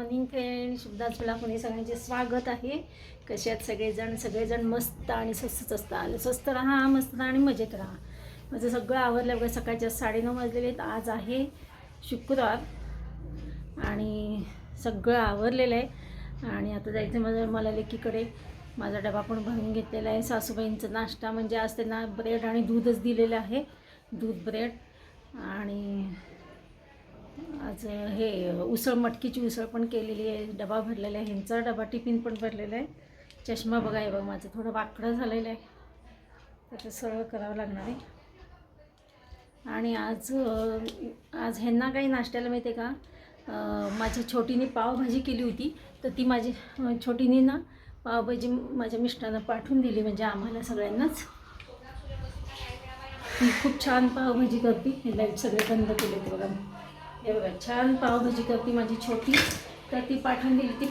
Morning friend शुभदास Pune सगळ्यांचे स्वागत आहे. कसे आहेत सगळेजण? सगळेजण मस्त आणि स्वस्तच असतात. स्वस्त राहा मस्त आणि मजेत राहा. माझं सगळं आवरलं बघा सकाळच्या साडेनऊ वाजलेले आहेत. आज आहे शुक्रवार आणि सगळं आवरलेलं आहे. आणि आता जायचं माझं मला लेकीकडे. माझा डबा पण भरून घेतलेला आहे. सासूबाईंचा नाश्ता म्हणजे आज त्यांना ब्रेड आणि दूधच दिलेलं आहे. दूध ब्रेड आणि आज हे उसळ मटकीची उसळ पण केलेली आहे डबा भरलेला आहे ह्यांचा डबा टिफिन पण भरलेला आहे. चष्मा बघा आहे बघा माझं थोडं वाकडं झालेलं आहे. त्याचं सरळ करावं लागणार आहे. आणि आज आज ह्यांना काही नाश्त्याला माहिती आहे का माझ्या छोटीने पावभाजी केली होती तर ती माझी छोटीने ना पावभाजी माझ्या मिस्टरांना पाठवून दिली म्हणजे आम्हाला सगळ्यांनाच. ती खूप छान पावभाजी करते हे लाइट सगळे बंद केले ते बघा. हे बघा छान पावभाजी करते माझी छोटी. तर ती पाठवून दिली. ती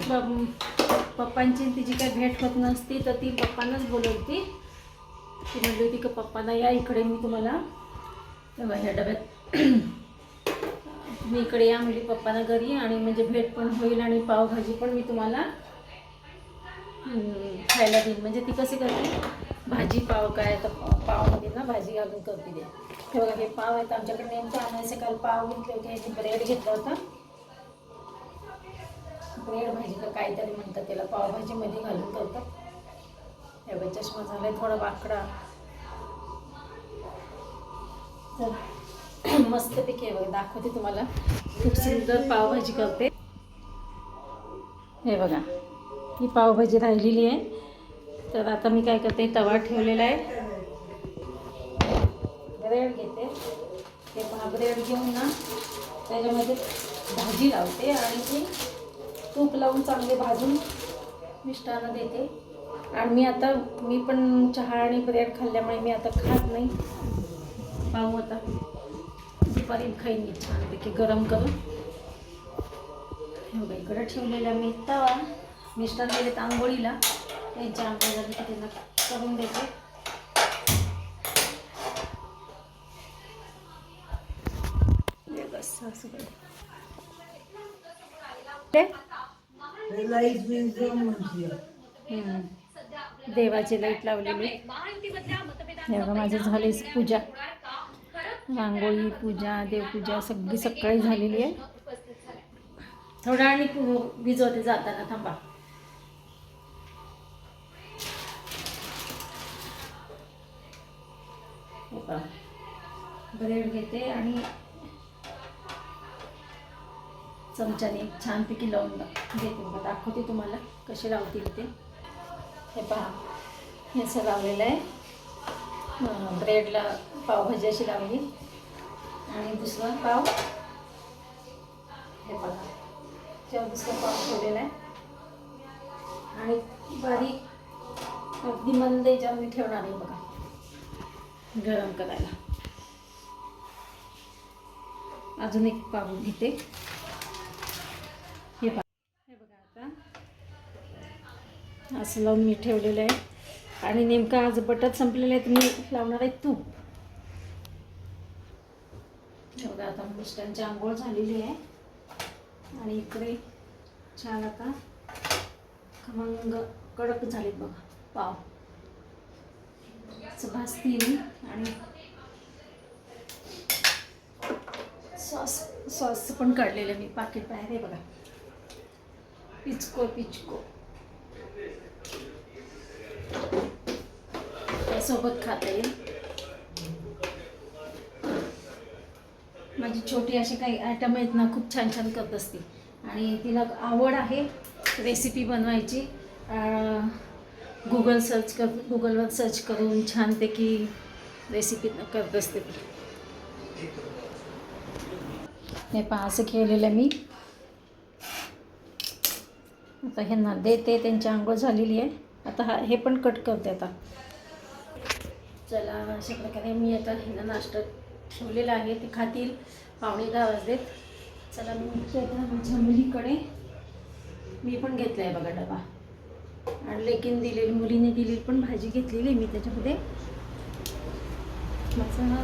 पप्पांची तिची काही भेट होत नसती तर ती पप्पांनाच बोलवती. ती म्हणली होती की पप्पांना या इकडे मी तुम्हाला हे ह्या डब्यात मी इकडे या म्हणजे पप्पांना घरी आणि म्हणजे भेट पण होईल आणि पावभाजी पण मी तुम्हाला खायला देईन. म्हणजे ती कशी करते? भाजी पाव काय तर पावमध्ये ना भाजी घालून करते ते. हे बघा हे पाव आहेत. आमच्याकडे नेमकं आणायचे काल पाव घेतले होते. आणि ब्रेड घेतला होता. ब्रेड भाजी का काहीतरी म्हणतात त्याला. पावभाजीमध्ये घालून करतात हे बघा चष्मा झालाय थोडा वाकडा. तर मस्तपैकी आहे बघा दाखवते तुम्हाला. खूप सुंदर पावभाजी करते. हे बघा ही पावभाजी राहिलेली आहे. तर आता मी काय करते तवा ठेवलेला आहे. ब्रेड घेते. ते पण ब्रेड घेऊन ना त्याच्यामध्ये भाजी लावते आणि ती तूप लावून चांगले भाजून मिष्टांना देते. आणि मी आता मी पण चहा आणि ब्रेड खाल्ल्यामुळे मी आता खात नाही. पाहू आता. दुपारी खाईन मी छानपैकी गरम करून. हे बघा इकडं ठेवलेला मी तवा. मिस्टर गेले आंघोळीला. त्यांच्या आंघोळ त्यांना करून देते. हम्म. देवाची लाइट लावलेली हे बघा माझं झाले पूजा. रांगोळी पूजा देवपूजा सगळी सकाळी झालेली आहे. थोडा आणि भिजवते जाताना थांबा. हे. ब्रेड घेते आणि चमच्याने छानपैकी लावून घेते बघा दाखवते तुम्हाला कसे लावतील ते. हे पहा हे असं लावलेलं आहे. ब्रेडला पावभाजी अशी लावली. आणि दुसरा पाव. हे बघा तेव्हा दुसरा पाव ठेवलेला आहे. आणि बारीक अगदी मंद याच्यावर मी ठेवणार आहे बघा. गरम करायला. अजून एक पाव घेते. असं लावून मी ठेवलेलं आहे. आणि नेमकं आज बटर संपलेलं आहे मी लावणार आहे तूप. हे बघा आता मिस्टरांची आंघोळ झालेली आहे. आणि इकडे छान आता खमंग कडक झालेत बघा पाव. असं भाजते मी आणि सॉस सॉस पण काढलेलं मी पाकिट बाहेर आहे बघा. पिचको पिचको. सोबत खाता येईल. माझी छोटी अशी काही आयटम आहेत ना खूप छान छान करत असते. आणि तिला आवड आहे रेसिपी बनवायची. गुगल सर्च कर गुगलवर सर्च करून छानपैकी रेसिपी करत असते ती. हे पहा असं केलेलं मी. आता ह्यांना देते त्यांची आंघोळ झालेली आहे. आता हा हे पण कट करते आता. चला अशा प्रकारे मी आता ह्यांना नाश्ता ठेवलेला आहे. ते खातील. पावणे दहा वाजलेत. चला मी आता. माझ्या मुलीकडे मी पण घेतला आहे बघा डबा. आणि लेकीन दिलेली मुलीने दिलेली पण भाजी घेतलेली आहे मी त्याच्यामध्ये. माझं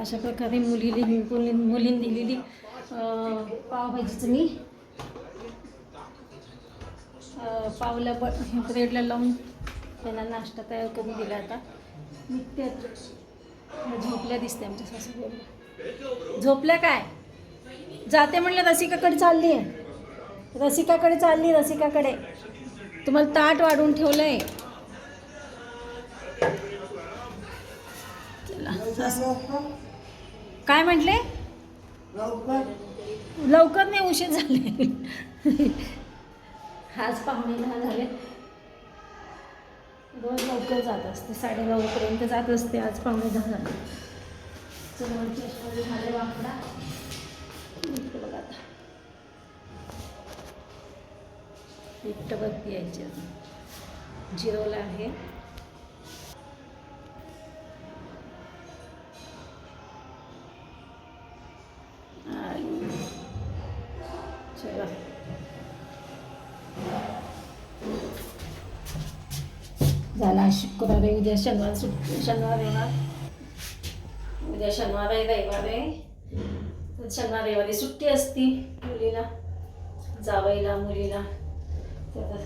अशा प्रकारे मुलीने मुलीं मुलींनी दिलेली पावभाजीचं मी पावला ब ब्रेडला लावून त्यांना नाश्ता तयार करून दिला आता निघत्यात झोपल्या दिसते आमच्या सासूबाईला. झोपल्या काय? जाते म्हणलं रसिकाकडे चालली आहे. रसिकाकडे चालली रसिकाकडे. तुम्हाला ताट वाढून ठेवलं आहे काय म्हटले? लवकर नाही उशीर झाले. आज पाहुणे दहा झाले. रोज लवकर जात असते साडेनऊपर्यंत जात असते आज पाहुणे दहा झाले. चला झाले वाकडा. बघा आता. इट्ट बघ यायचं. अजून जिरोला आहे. झाला शुक्रवार आहे उद्या शनिवार सुट शनिवार रविवार. उद्या शनिवार आहे रविवार आहे. शनिवार रविवारी सुट्टी असती मुलीला जावईला मुलीला. तर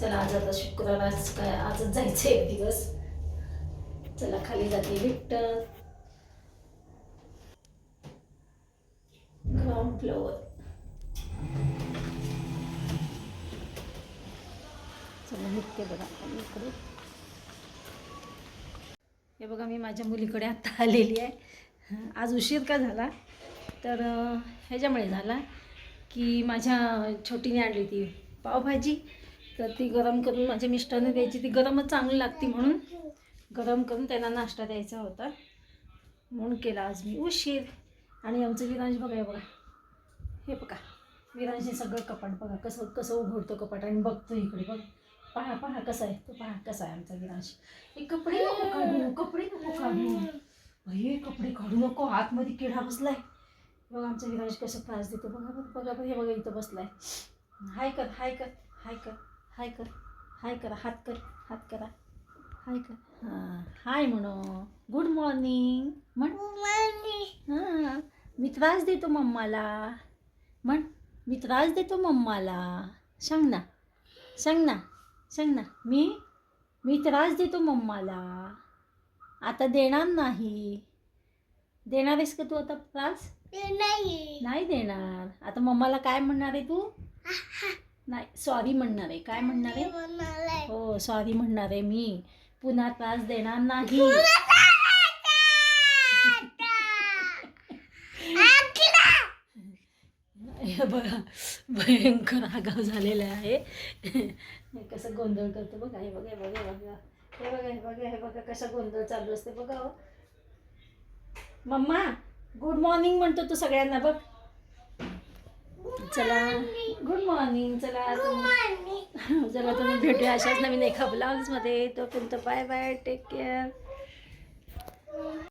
चला आज आता शुक्रवार आज काय आजच जायचं एक दिवस. चला खाली जाते लिफ्ट ग्राउंड फ्लोअर चला निघते बघा आता मी इकडे. हे बघा मी माझ्या मुलीकडे आत्ता आलेली आहे. आज उशीर का झाला? तर ह्याच्यामुळे झाला की माझ्या छोटीने आणली ती पावभाजी. तर ती गरम करून माझ्या मिस्टरने द्यायची. ती गरमच चांगली लागती म्हणून. गरम करून त्यांना नाश्ता द्यायचा होता. म्हणून केला आज मी उशीर. आणि आमचं विरांश बघा हे बघा. हे बघा. विरांशने सगळं कपाट बघा कसं कसं उघडतो कपाट. आणि बघतो इकडे बघ. पहा पहा कसा आहे तो पहा कसा आहे आमचा विरांश हे कपडे नको काढू कपडे नको काढू. हे कपडे काढू नको आतमध्ये किडा बसलाय. बघा आमचा विरांश कसं त्रास देतो. बघा बघा बघा बघा हे बघा इथं बसलाय. हाय कर हाय कर हाय कर हाय कर हाय करा हात कर हात करा हाय कर. हां हाय म्हणो. गुड मॉर्निंग म्हण हां मी त्रास देतो मम्माला. म्हण मी त्रास देतो मम्माला. सांग ना सांग ना. सांग ना. मी मी त्रास देतो मम्माला. आता देणार नाही. देणार आहेस का तू आता त्रास? नाही. नाही देणार. आता मम्माला काय म्हणणार आहे तू? नाही सॉरी म्हणणार आहे. काय म्हणणार आहे? हो सॉरी म्हणणार आहे मी. पुन्हा त्रास देणार नाही. बघा भयंकर आगाव झालेला आहे. कसं गोंधळ करतो बघा हे बघा हे बघा हे बघा. हे बघा हे बघा हे बघा कसा गोंधळ चालू असते बघा हो. मम्मा गुड मॉर्निंग म्हणतो तू सगळ्यांना बघ. चला गुड मॉर्निंग चला चला तुम्ही भेटूया अशाच नवीन एका ब्लॉग्समध्ये तोपर्यंत बाय बाय टेक केअर